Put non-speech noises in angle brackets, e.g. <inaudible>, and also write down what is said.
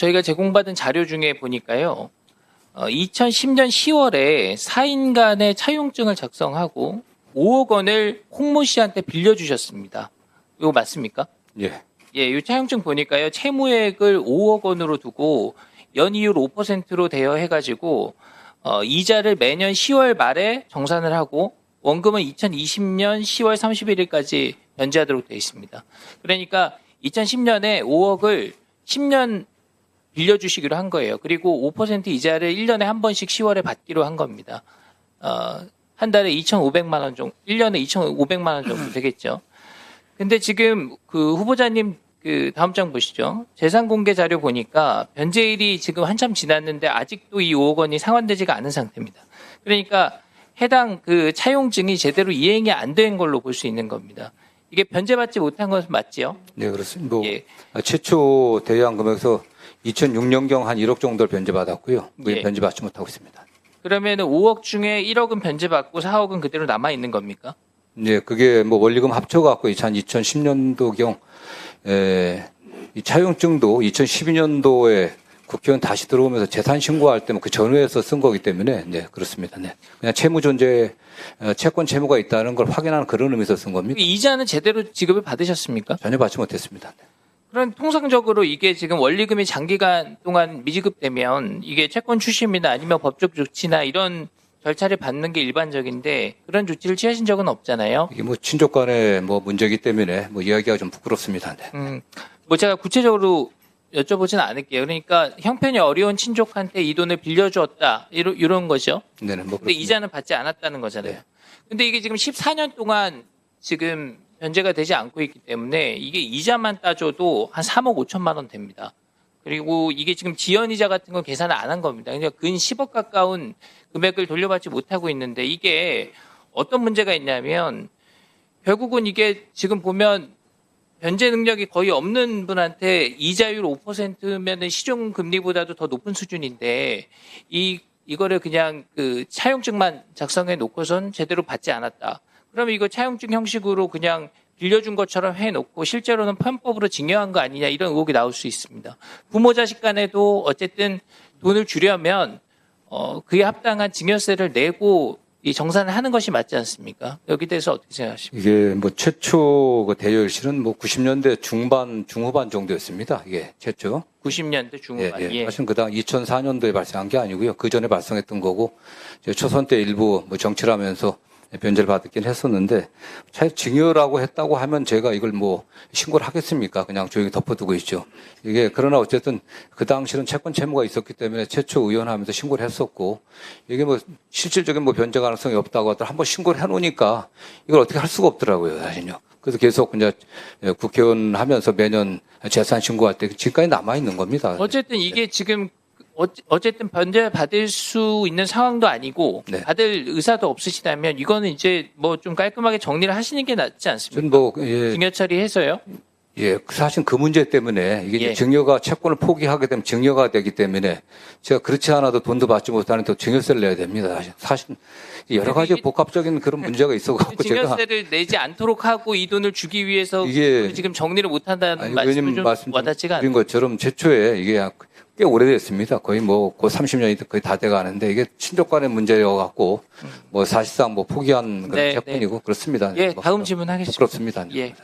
저희가 제공받은 자료 중에 보니까요. 어, 2010년 10월에 4인 간의 차용증을 작성하고 5억 원을 홍모 씨한테 빌려주셨습니다. 이거 맞습니까? 예. 예, 이 차용증 보니까요. 채무액을 5억 원으로 두고 연이율 5%로 대여해가지고 어, 이자를 매년 10월 말에 정산을 하고 원금은 2020년 10월 31일까지 변제하도록 되어 있습니다. 그러니까 2010년에 5억을 10년 빌려주시기로 한 거예요. 그리고 5% 이자를 1년에 한 번씩 10월에 받기로 한 겁니다. 어, 한 달에 2,500만 원 정도, 1년에 2,500만 원 정도 되겠죠. 근데 지금 그 후보자님 그 다음 장 보시죠. 재산 공개 자료 보니까 변제일이 지금 한참 지났는데 아직도 이 5억 원이 상환되지가 않은 상태입니다. 그러니까 해당 그 차용증이 제대로 이행이 안 된 걸로 볼 수 있는 겁니다. 이게 변제받지 못한 것은 맞지요? 네, 그렇습니다. 뭐 예. 최초 대여한 금액에서 2006년경 한 1억 정도를 변제받았고요. 뭐 예. 변제받지 못하고 있습니다. 그러면 5억 중에 1억은 변제받고 4억은 그대로 남아 있는 겁니까? 네, 그게 뭐 원리금 합쳐갖고 한 2010년도경 에, 이 차용증도 2012년도에 국회의원 다시 들어오면서 재산 신고할 때는 그 전후에서 쓴 거기 때문에 네 그렇습니다. 네, 그냥 채무 존재 어, 채권 채무가 있다는 걸 확인하는 그런 의미에서 쓴 겁니다. 이자는 제대로 지급을 받으셨습니까? 전혀 받지 못했습니다. 네. 그럼 통상적으로 이게 지금 원리금이 장기간 동안 미지급되면 이게 채권 추심이나 아니면 법적 조치나 이런 절차를 받는 게 일반적인데 그런 조치를 취하신 적은 없잖아요. 이게 뭐 친족 간의 뭐 문제이기 때문에 뭐 이야기가 좀 부끄럽습니다. 네. 음, 뭐 제가 구체적으로 여쭤보지는 않을게요. 그러니까 형편이 어려운 친족한테 이 돈을 빌려주었다 이런 이런 거죠. 네네 뭐 근데 그렇습니다. 이자는 받지 않았다는 거잖아요. 네. 근데 이게 지금 14년 동안 지금 변제가 되지 않고 있기 때문에 이게 이자만 따져도 한 3억 5천만 원 됩니다. 그리고 이게 지금 지연 이자 같은 건 계산을 안 한 겁니다. 그러니까 근 10억 가까운 금액을 돌려받지 못하고 있는데 이게 어떤 문제가 있냐면 결국은 이게 지금 보면 변제 능력이 거의 없는 분한테 이자율 5%면은 시중 금리보다도 더 높은 수준인데 이 이거를 그냥 그 차용증만 작성해 놓고선 제대로 받지 않았다. 그러면 이거 차용증 형식으로 그냥 빌려준 것처럼 해놓고 실제로는 편법으로 증여한 거 아니냐 이런 의혹이 나올 수 있습니다. 부모 자식 간에도 어쨌든 돈을 주려면 어 그에 합당한 증여세를 내고 이 정산을 하는 것이 맞지 않습니까? 여기 대해서 어떻게 생각하십니까? 이게 뭐 최초 그 대여일시는 뭐 90년대 중반 중후반 정도였습니다. 이게 최초. 90년대 예, 중후반. 예. 예. 사실 그당 2004년도에 발생한 게 아니고요. 그 전에 발생했던 거고 이제 초선 때 일부 뭐 정치를 하면서 변제를 받긴 했었는데 증여라고 했다고 하면 제가 이걸 뭐 신고를 하겠습니까? 그냥 조용히 덮어두고 있죠. 이게 그러나 어쨌든 그 당시는 채권 채무가 있었기 때문에 최초 의원하면서 신고를 했었고 이게 뭐 실질적인 뭐 변제 가능성이 없다고 하더라도 한번 신고를 해놓으니까 이걸 어떻게 할 수가 없더라고요, 사실요. 그래서 계속 이제 국회의원 하면서 매년 재산 신고할 때 지금까지 남아 있는 겁니다. 어쨌든 이게 지금 어- 어쨌든 변제 받을 수 있는 상황도 아니고 네. 받을 의사도 없으시다면 이거는 이제 뭐 좀 깔끔하게 정리를 하시는 게 낫지 않습니까? 뭐 예, 증여 처리해서요. 예, 사실 그 문제 때문에 이게 예. 증여가 채권을 포기하게 되면 증여가 되기 때문에 제가 그렇지 않아도 돈도 받지 못하는 또 증여세를 내야 됩니다. 사실, 여러 가지 복합적인 그런 문제가 있어갖고 <laughs> 제가 증여세를 내지 않도록 하고 이 돈을 주기 위해서 이게- 지금 정리를 못한다는 의원님 좀 말씀 와닿지가 않아요. 것처럼 최초에 이게 꽤 오래됐습니다. 거의 뭐, 곧 30년이 거의 다 돼가는데 이게 친족 간의 문제여갖고 뭐 사실상 뭐 포기한 그런 네, 채권이고 그렇습니다. 예, 뭐 다음 질문 하겠습니다. 부끄럽습니다. 예.